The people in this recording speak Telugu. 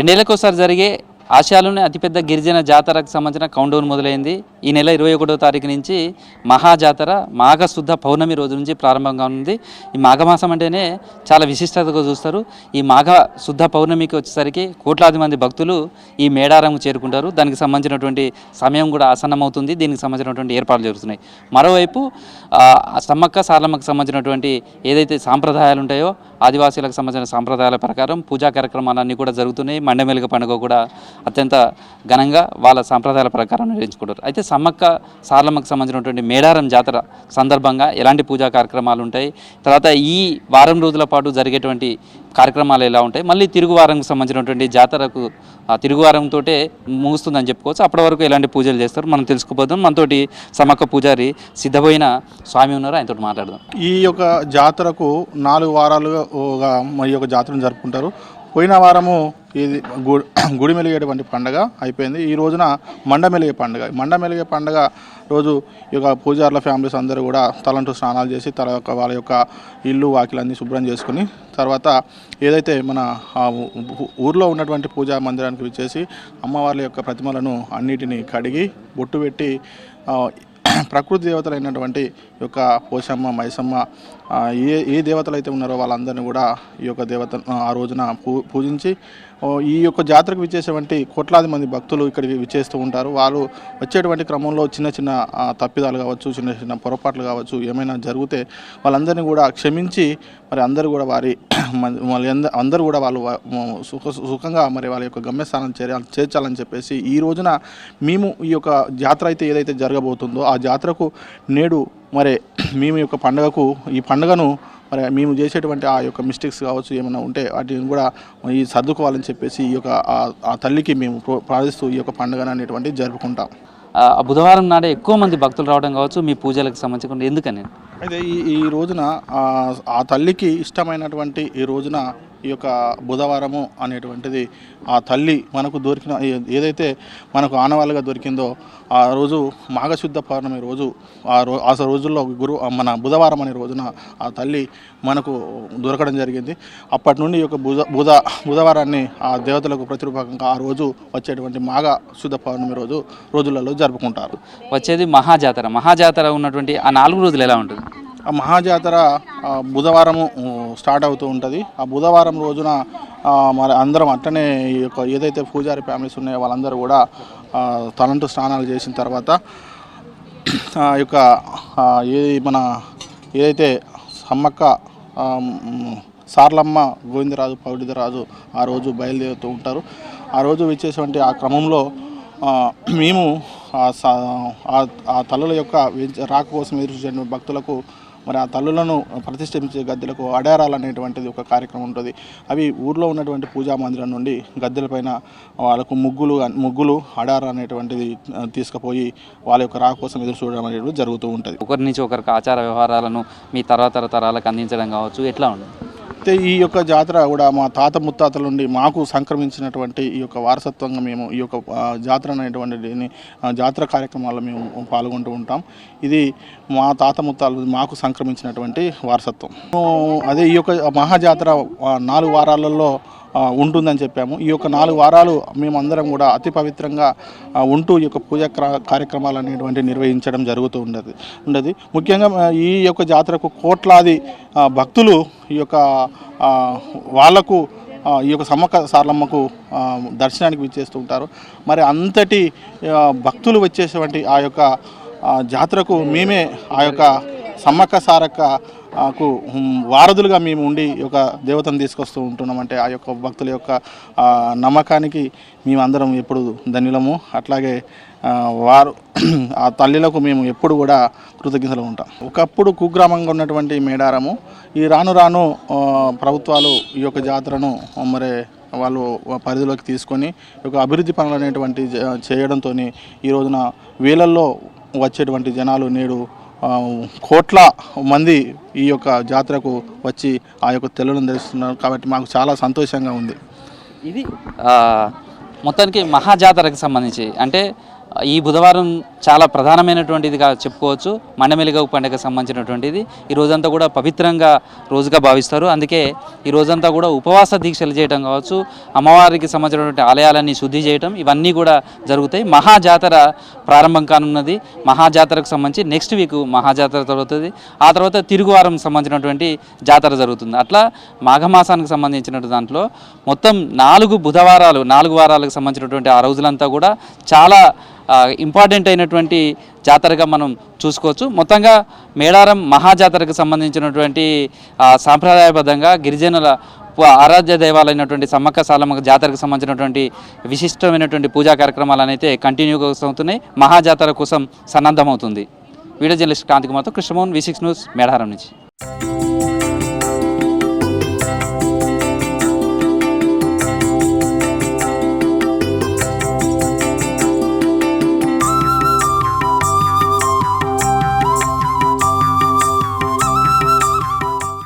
రెండేళ్ళకు ఒకసారి జరిగే ఆసియాలోనే అతిపెద్ద గిరిజన జాతరకు సంబంధించిన కౌంటౌన్ మొదలైంది. ఈ నెల ఇరవై ఒకటో తారీఖు నుంచి మహా జాతర మాఘ శుద్ధ పౌర్ణమి రోజు నుంచి ప్రారంభంగా ఉంది ఈ మాఘమాసం అంటేనే చాలా విశిష్టతగా చూస్తారు. ఈ మాఘ శుద్ధ పౌర్ణమికి వచ్చేసరికి కోట్లాది మంది భక్తులు ఈ మేడారంకు చేరుకుంటారు. దానికి సంబంధించినటువంటి సమయం కూడా ఆసన్నమవుతుంది. దీనికి సంబంధించినటువంటి ఏర్పాట్లు జరుగుతున్నాయి. మరోవైపు సమ్మక్క సారలమ్మకు సంబంధించినటువంటి ఏదైతే సాంప్రదాయాలు ఉంటాయో ఆదివాసీలకు సంబంధించిన సాంప్రదాయాల ప్రకారం పూజా కార్యక్రమాలన్నీ కూడా జరుగుతున్నాయి. మండమెలుగ పండుగ కూడా అత్యంత ఘనంగా వాళ్ళ సాంప్రదాయాల ప్రకారం నిర్వహించుకుంటారు. అయితే సమ్మక్క సారలమ్మకు సంబంధించినటువంటి మేడారం జాతర సందర్భంగా ఎలాంటి పూజా కార్యక్రమాలు ఉంటాయి? తర్వాత ఈ వారం రోజుల పాటు జరిగేటువంటి కార్యక్రమాలు ఎలా ఉంటాయి? మళ్ళీ తిరుగువారంకు సంబంధించినటువంటి జాతరకు తిరుగువారంతో ముగుస్తుందని చెప్పుకోవచ్చు. అప్పటి వరకు ఎలాంటి పూజలు చేస్తారు? మనం తెలుసుకోబోదాం మనతోటి సమ్మక్క పూజారి సిద్ధపోయిన స్వామి ఉన్నారు? ఆయనతో మాట్లాడదాం. ఈ యొక్క జాతరకు నాలుగు వారాలుగా ఈ యొక్క జాతరను జరుపుకుంటారు. పోయిన వారము ఇది గుడి మెలిగేటువంటి పండగ అయిపోయింది. ఈ రోజున మండమెలిగే పండుగ. మండమెలిగే పండుగ రోజు ఈ యొక్క పూజారుల ఫ్యామిలీస్ అందరూ కూడా తలంటూ స్నానాలు చేసి తల యొక్క వాళ్ళ యొక్క ఇల్లు వాకిలన్నీ శుభ్రం చేసుకుని తర్వాత ఏదైతే మన ఊర్లో ఉన్నటువంటి పూజా మందిరానికి విచ్చేసి అమ్మవార్ల యొక్క ప్రతిమలను అన్నిటినీ కడిగి బొట్టు పెట్టి ప్రకృతి దేవతలైనటువంటి యొక్క పోషమ్మ మైసమ్మ ఏ ఏ దేవతలు అయితే ఉన్నారో వాళ్ళందరినీ కూడా ఈ యొక్క దేవత ఆ రోజున పూ పూజించి ఈ యొక్క జాతరకు విచ్చేసేటువంటి కోట్లాది మంది భక్తులు ఇక్కడికి విచ్చేస్తూ ఉంటారు. వాళ్ళు వచ్చేటువంటి క్రమంలో చిన్న చిన్న తప్పిదాలు కావచ్చు చిన్న చిన్న పొరపాట్లు కావచ్చు ఏమైనా జరిగితే వాళ్ళందరినీ కూడా క్షమించి మరి అందరూ కూడా వారి అందరూ కూడా వాళ్ళు సుఖ సుఖంగా మరి వాళ్ళ యొక్క గమ్యస్థానం చేర చేర్చాలని చెప్పేసి ఈ రోజున మేము ఈ యొక్క జాతర అయితే ఏదైతే జరగబోతుందో ఆ జాతరకు నేడు మరి మేము యొక్క పండుగకు ఈ పండుగను మరి మేము చేసేటువంటి ఆ యొక్క మిస్టేక్స్ కావచ్చు ఏమైనా ఉంటే వాటిని కూడా ఈ సర్దుకోవాలని చెప్పేసి ఈ యొక్క ఆ- తల్లికి మేము ప్రో- ప్రార్థిస్తూ ఈ యొక్క పండుగను అనేటువంటిది జరుపుకుంటాం. బుధవారం నాడే ఎక్కువ మంది భక్తులు రావడం కావచ్చు మీ పూజలకు సంబంధించి ఎందుకని? అయితే ఈ ఈ రోజున ఆ తల్లికి ఇష్టమైనటువంటి ఈ రోజున ఈ యొక్క బుధవారము అనేటువంటిది ఆ తల్లి మనకు దొరికిన ఏదైతే మనకు ఆనవాళ్ళుగా దొరికిందో ఆ రోజు మాఘశుద్ధ పౌర్ణమి రోజు ఆ రో ఆ రోజుల్లో గురు మన బుధవారం అనే రోజున ఆ తల్లి మనకు దొరకడం జరిగింది. అప్పటి నుండి ఈ యొక్క బుధ బుధ బుధవారాన్ని ఆ దేవతలకు ప్రతిరూపకంగా ఆ రోజు వచ్చేటువంటి మాఘ శుద్ధ పౌర్ణమి రోజు రోజులలో జరుపుకుంటారు. వచ్చేది మహాజాతర. మహాజాతర ఉన్నటువంటి ఆ నాలుగు రోజులు ఎలా ఉంటుంది? ఆ మహాజాతర బుధవారము స్టార్ట్ అవుతూ ఉంటుంది. ఆ బుధవారం రోజున మరి అందరం అట్టనే ఈ యొక్క ఏదైతే పూజారి ఫ్యామిలీస్ ఉన్నాయో వాళ్ళందరూ కూడా తలంటు స్నానాలు చేసిన తర్వాత ఆ యొక్క ఏది ఏ మన ఏదైతే సమ్మక్క సార్లమ్మ గోవిందరాజు పౌడిదరాజు ఆ రోజు బయలుదేరుతూ ఉంటారు. ఆ రోజు వచ్చేటువంటి ఆ క్రమంలో మేము ఆ తలల తల్లుల యొక్క రాక కోసం ఎదురు భక్తులకు మరి ఆ తల్లులను ప్రతిష్ఠించే గద్దెలకు అడారాలు అనేటువంటిది ఒక కార్యక్రమం ఉంటుంది. అవి ఊర్లో ఉన్నటువంటి పూజా మందిరం నుండి గద్దెలపైన వాళ్ళకు ముగ్గులు ముగ్గులు అడార అనేటువంటిది తీసుకుపోయి వాళ్ళ యొక్క రాక కోసం ఎదురు చూడడం అనేది జరుగుతూ ఉంటుంది. ఒకరి నుంచి ఒకరికి ఆచార వ్యవహారాలను మీ తర్వాత తరాలకు అందించడం కావచ్చు ఎట్లా ఉంటుంది? ఈ యొక్క జాతర కూడా మా తాత ముత్తాతల నుండి మాకు సంక్రమించినటువంటి ఈ యొక్క వారసత్వంగా మేము ఈ యొక్క జాతర అనేటువంటి జాతర కార్యక్రమాల్లో మేము పాల్గొంటూ ఉంటాం. ఇది మా తాత ముత్తాలు మాకు సంక్రమించినటువంటి వారసత్వం. అదే ఈ యొక్క మహాజాతర నాలుగు వారాలలో ఉంటుందని చెప్పాము. ఈ యొక్క నాలుగు వారాలు మేమందరం కూడా అతి పవిత్రంగా ఉంటూ ఈ యొక్క పూజా కార్యక్రమాలు అనేటువంటి నిర్వహించడం జరుగుతూ ఉండదు ఉండదు. ముఖ్యంగా ఈ యొక్క జాతరకు కోట్లాది భక్తులు ఈ యొక్క వాళ్ళకు ఈ యొక్క సమ్మక్క సార్లమ్మకు దర్శనానికి విచ్చేస్తూ ఉంటారు. మరి అంతటి భక్తులు వచ్చేటువంటి ఆ యొక్క జాతరకు మేమే ఆ యొక్క సమ్మక్క సారక్కకు వారధులుగా మేము ఉండి ఒక యొక్క దేవతను తీసుకొస్తూ ఉంటున్నామంటే ఆ యొక్క భక్తుల యొక్క నమ్మకానికి మేమందరం ఎప్పుడు ధన్యులము. అట్లాగే వారు ఆ తల్లిలకు మేము ఎప్పుడు కూడా కృతజ్ఞతలు ఉంటాం. ఒకప్పుడు కుగ్రామంగా ఉన్నటువంటి మేడారము ఈ రాను రాను ప్రభుత్వాలు ఈ యొక్క జాతరను మరి వాళ్ళు పరిధిలోకి తీసుకొని ఒక యొక్క అభివృద్ధి పనులు అనేటువంటి జ- చేయడంతో ఈ రోజున వేలల్లో వచ్చేటువంటి జనాలు నేడు కోట్ల మంది ఈ యొక్క జాతరకు వచ్చి ఆ యొక్క తెల్లను ధరిస్తున్నారు కాబట్టి మాకు చాలా సంతోషంగా ఉంది. ఇది మొత్తానికి మహాజాతరకు సంబంధించి అంటే ఈ బుధవారం చాలా ప్రధానమైనటువంటిదిగా చెప్పుకోవచ్చు. మండమెలిగవు పండుగకు సంబంధించినటువంటిది. ఈ రోజంతా కూడా పవిత్రంగా రోజుగా భావిస్తారు. అందుకే ఈ రోజంతా కూడా ఉపవాస దీక్షలు చేయడం కావచ్చు అమ్మవారికి సంబంధించినటువంటి ఆలయాలన్నీ శుద్ధి చేయటం ఇవన్నీ కూడా జరుగుతాయి. మహాజాతర ప్రారంభం కానున్నది. మహాజాతరకు సంబంధించి నెక్స్ట్ వీక్ మహాజాతర జరుగుతుంది. ఆ తర్వాత తిరుగువారం సంబంధించినటువంటి జాతర జరుగుతుంది. అట్లా మాఘమాసానికి సంబంధించిన దాంట్లో మొత్తం నాలుగు బుధవారాలు నాలుగు వారాలకు సంబంధించినటువంటి ఆ రోజులంతా కూడా చాలా ఇంపార్టెంట్ అయినటువంటి జాతరగా మనం చూసుకోవచ్చు. మొత్తంగా మేడారం మహాజాతరకు సంబంధించినటువంటి సాంప్రదాయబద్ధంగా గిరిజనుల ఆరాధ్య దేవాలైనటువంటి సమ్మక్క సాలమ్మ జాతరకు సంబంధించినటువంటి విశిష్టమైనటువంటి పూజా కార్యక్రమాలు అయితే కంటిన్యూగా అవుతున్నాయి మహాజాతర కోసం సన్నద్ధమవుతుంది. Video journalist కాంతికుమార్తో Krishnamohan V six news Medaram నుంచి.